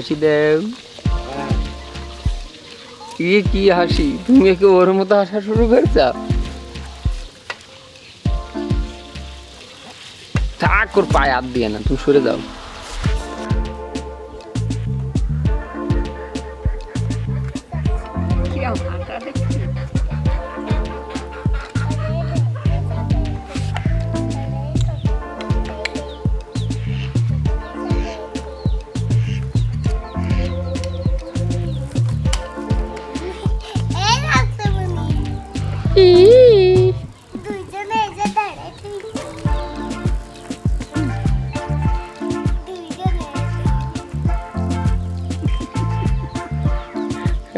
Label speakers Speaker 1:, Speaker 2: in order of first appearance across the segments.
Speaker 1: হাসি দেও। ইয়ে কি হাসি? তুমি কি ওর মতো হাসা শুরু করেছ? থাক, ওর পায়ে হাত দিয়ে না, তুমি সরে যাও।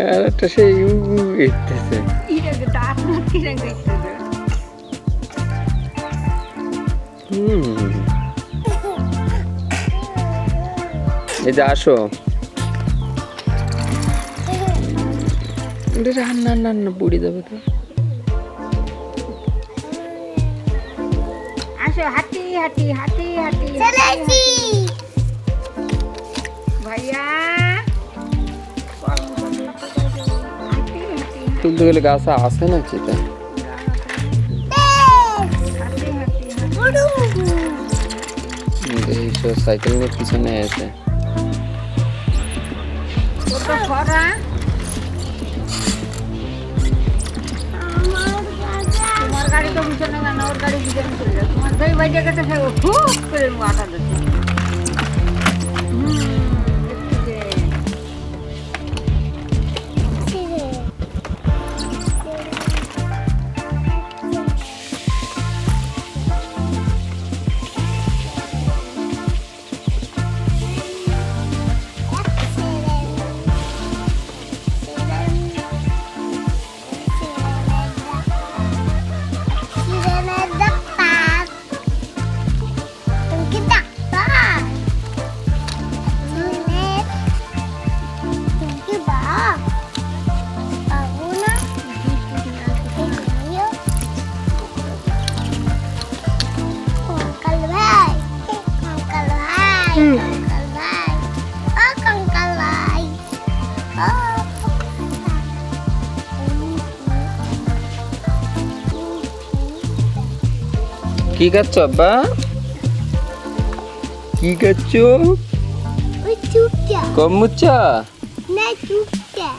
Speaker 1: আর একটা সেই ইতেছে এই যে আসো। এটা রান্না রান্না পুড়ে যাবে তো।
Speaker 2: আসো হাঁটি হাঁটি
Speaker 3: চলে এসি
Speaker 2: ভাইয়া।
Speaker 1: তুলতে গেলে গাছ আছে না এইসব সাইকেল নিয়ে পিছনে এসে।
Speaker 2: তোমার গাড়ি তো পিছনে না ওর গাড়ি পিছনে চলে যাবে তোমার দুই বাজে গেছে খুব করে মাথা দিচ্ছে
Speaker 1: কি খাচ্ছ আব্বা কি খাচ্ছ
Speaker 3: ওই চুপটা
Speaker 1: কম্বুচা
Speaker 3: না চুপটা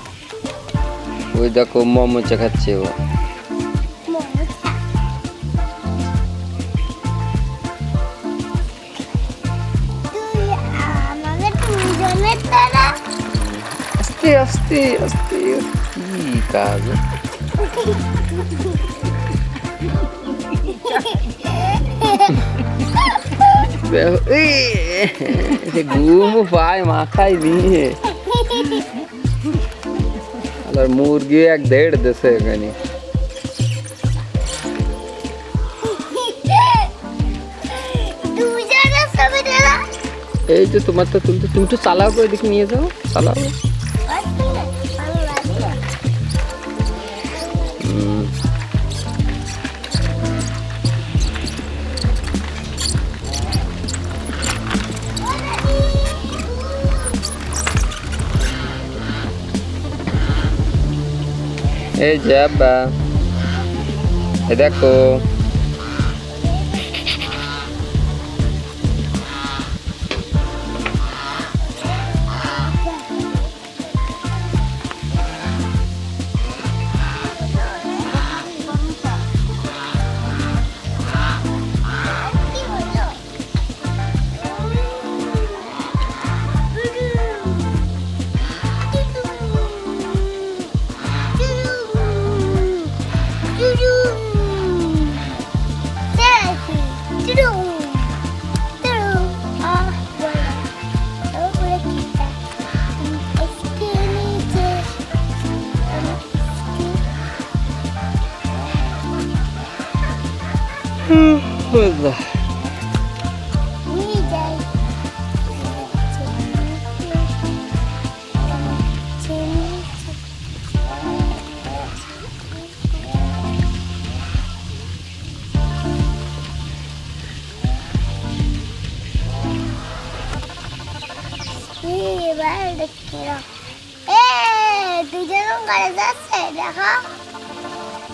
Speaker 1: ওই দেখো মোমোচা খাচ্ছে ও
Speaker 3: মমতা তুই আমাকে দুজনের দ্বারা
Speaker 1: আস্তে আস্তে আস্তে কি কাজ ঘুম পায় মাথায় দিয়ে আর মুরগি এক দেড় দেশে এখানে এই যে তোমার তো তুলতে তুমি তো চালাও করে দেখি নিয়ে যাও চালাও এই যে আব্বা। এ দেখো।
Speaker 3: এবার দেখছি না। এ দুজন করে যাচ্ছে দেখো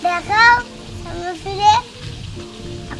Speaker 3: দেখো সামনে ফিরে এখনও হয়নি উয়া!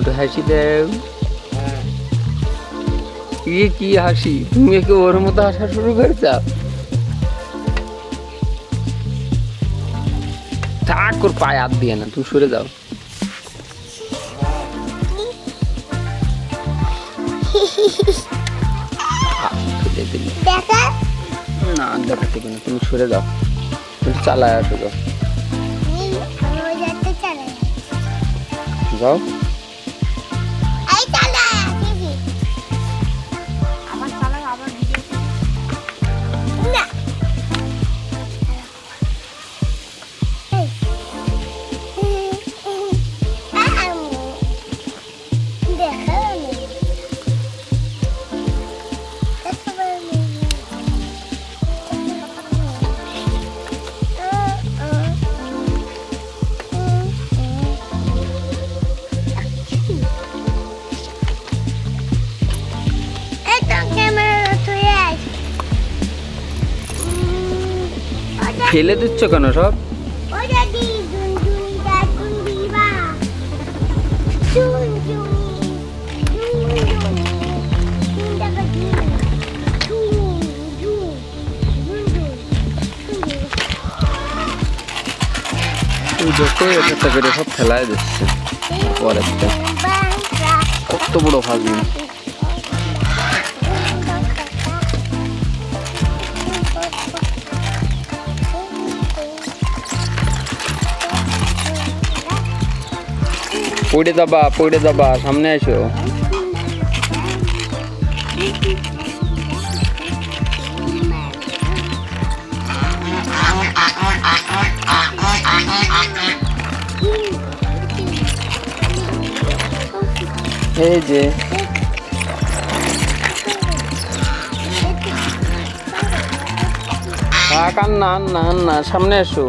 Speaker 3: একটু
Speaker 1: হাসি দাও ইয়ে কি হাসি? তুমি একে ওর মতো হাসা শুরু করেছ? থাক ওর পায়ে হাত দিয়ে না তুমি সরে যাও। না দেখাতে না তুমি সরে যাও। তুমি চালায় আসো যাও। যাও।
Speaker 3: জুন জুন
Speaker 1: কেন সব একটা করে সব ফেলায় দিচ্ছে। পরেরটা। কত বড় ফাজলি পড়ে যাবা পড়ে যাবা, সামনে এসো। এই যে। থাক আর না আর না আর না সামনে এসো।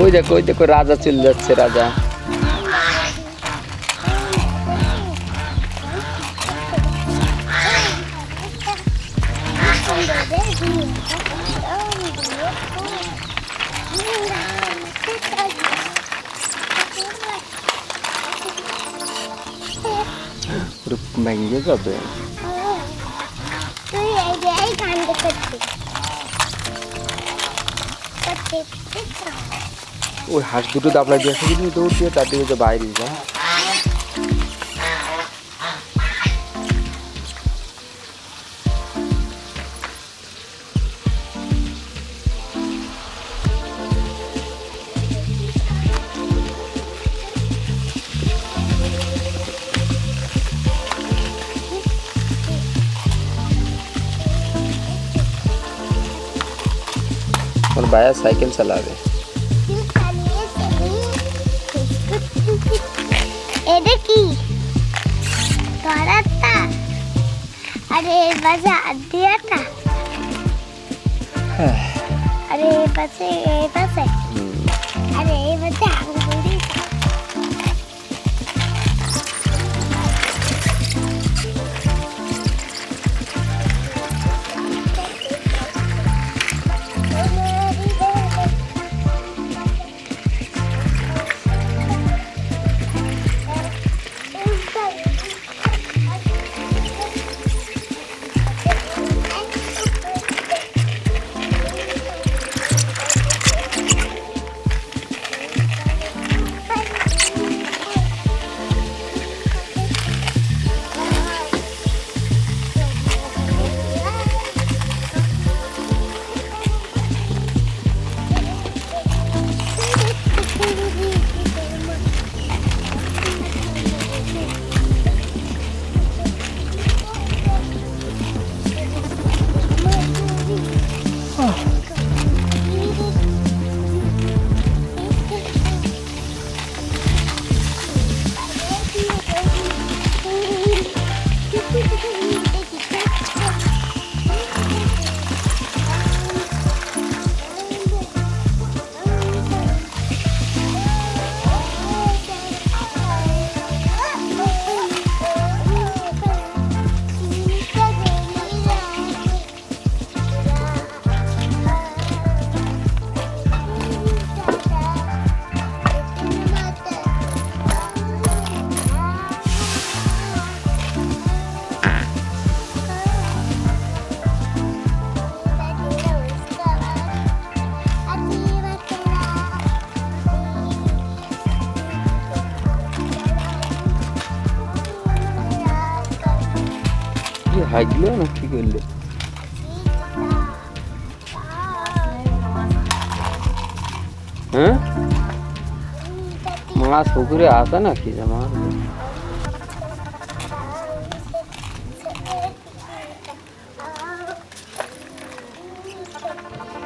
Speaker 1: ওই দেখো ওই দেখো রাজা চলে যাচ্ছে রাজা পুরো ভেঙে যাবে
Speaker 3: তুই এই
Speaker 1: ওই হাঁস দুটো দাবলা দিয়ে আসে কিন্তু দৌড় দিয়ে তার দিকে যে বাইরে যা और भाया साइकिल चला
Speaker 3: এটা কি? করাটা আরে এর পাশে হাত দিয়াটা আরে এই পাশে এই পাশে। আরে এই পাশে
Speaker 1: কি হাইগলো না কি করলে? হ্যাঁ? মাছ পুকুরে আসে না কি জামা